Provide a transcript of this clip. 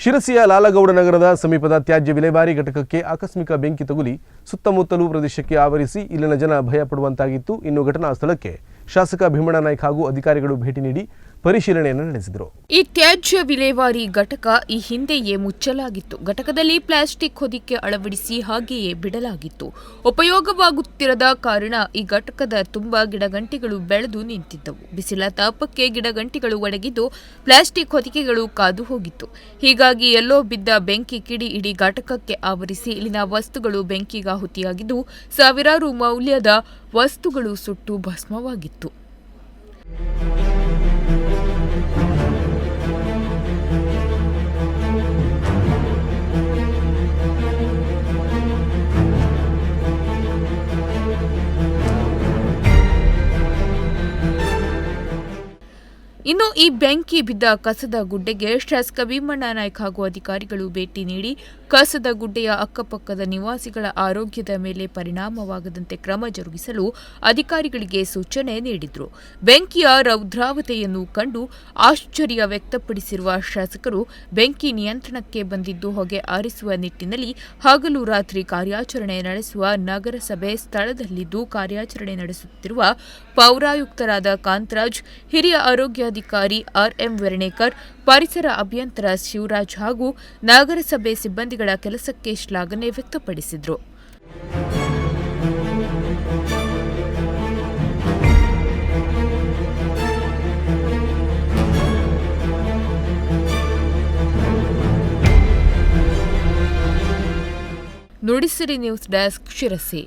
ಶಿರಸಿಯ ಲಾಲಗೌಡ ನಗರದ ಸಮೀಪದ ತ್ಯಾಜ್ಯ ವಿಲೇವಾರಿ ಘಟಕಕ್ಕೆ ಆಕಸ್ಮಿಕ ಬೆಂಕಿ ತಗುಲಿ ಸುತ್ತಮುತ್ತಲೂ ಪ್ರದೇಶಕ್ಕೆ ಆವರಿಸಿ ಇಲ್ಲಿನ ಜನ ಭಯ ಪಡುವಂತಾಗಿತ್ತು ಇನ್ನು ಘಟನಾ ಸ್ಥಳಕ್ಕೆ ಶಾಸಕ ಭೀಮಣ್ಣ ನಾಯ್ಕ ಹಾಗೂ ಅಧಿಕಾರಿಗಳು ಭೇಟಿ ನೀಡಿ ಪರಿಶೀಲನೆಯನ್ನು ನಡೆಸಿದರು. ಈ ತ್ಯಾಜ್ಯ ವಿಲೇವಾರಿ ಘಟಕ ಈ ಹಿಂದೆಯೇ ಮುಚ್ಚಲಾಗಿತ್ತು. ಘಟಕದಲ್ಲಿ ಪ್ಲಾಸ್ಟಿಕ್ ಹೊದಿಕೆ ಅಳವಡಿಸಿ ಹಾಗೆಯೇ ಬಿಡಲಾಗಿತ್ತು. ಉಪಯೋಗವಾಗುತ್ತಿರದ ಕಾರಣ ಈ ಘಟಕದ ತುಂಬಾ ಗಿಡಗಂಟಿಗಳು ಬೆಳೆದು ನಿಂತಿದ್ದವು. ಬಿಸಿಲ ತಾಪಕ್ಕೆ ಗಿಡಗಂಟಿಗಳು ಒಣಗಿದ್ದು ಪ್ಲಾಸ್ಟಿಕ್ ಹೊದಿಕೆಗಳು ಕಾದು ಹೋಗಿತ್ತು. ಹೀಗಾಗಿ ಎಲ್ಲೋ ಬಿದ್ದ ಬೆಂಕಿ ಕಿಡಿ ಇಡೀ ಘಟಕಕ್ಕೆ ಆವರಿಸಿ ಇಲ್ಲಿನ ವಸ್ತುಗಳು ಬೆಂಕಿಗಾಹುತಿಯಾಗಿದ್ದು ಸಾವಿರಾರು ಮೌಲ್ಯದ ವಸ್ತುಗಳು ಸುಟ್ಟು ಭಸ್ಮವಾಗಿತ್ತು. ಇನ್ನು ಈ ಬೆಂಕಿ ಬಿದ್ದ ಕಸದ ಗುಡ್ಡೆಗೆ ಶಾಸಕ ಭೀಮಣ್ಣ ನಾಯ್ಕ ಹಾಗೂ ಅಧಿಕಾರಿಗಳು ಭೇಟಿ ನೀಡಿ ಕಸದ ಗುಡ್ಡೆಯ ಅಕ್ಕಪಕ್ಕದ ನಿವಾಸಿಗಳ ಆರೋಗ್ಯದ ಮೇಲೆ ಪರಿಣಾಮವಾಗದಂತೆ ಕ್ರಮ ಜರುಗಿಸಲು ಅಧಿಕಾರಿಗಳಿಗೆ ಸೂಚನೆ ನೀಡಿದರು. ಬೆಂಕಿಯ ರೌದ್ರಾವತೆಯನ್ನು ಕಂಡು ಆಶ್ಚರ್ಯ ವ್ಯಕ್ತಪಡಿಸಿರುವ ಶಾಸಕರು, ಬೆಂಕಿ ನಿಯಂತ್ರಣಕ್ಕೆ ಬಂದಿದ್ದು ಹೊಗೆ ಆರಿಸುವ ನಿಟ್ಟಿನಲ್ಲಿ ಹಗಲು ರಾತ್ರಿ ಕಾರ್ಯಾಚರಣೆ ನಡೆಸುವ ನಗರಸಭೆ ಸ್ಥಳದಲ್ಲಿದ್ದು ಕಾರ್ಯಾಚರಣೆ ನಡೆಸುತ್ತಿರುವ ಪೌರಾಯುಕ್ತರಾದ ಕಾಂತರಾಜ್, ಹಿರಿಯ ಆರೋಗ್ಯಾಧಿಕಾರಿ ಆರ್ಎಂ ವೆರ್ಣೇಕರ್, ಪರಿಸರ ಅಭಿಯಂತರ ಶಿವರಾಜ್ ಹಾಗೂ ನಗರಸಭೆ ಸಿಬ್ಬಂದಿಗಳ ಕೆಲಸಕ್ಕೆ ಶ್ಲಾಘನೆ ವ್ಯಕ್ತಪಡಿಸಿದರು. Nudisiri news desk Sirsi.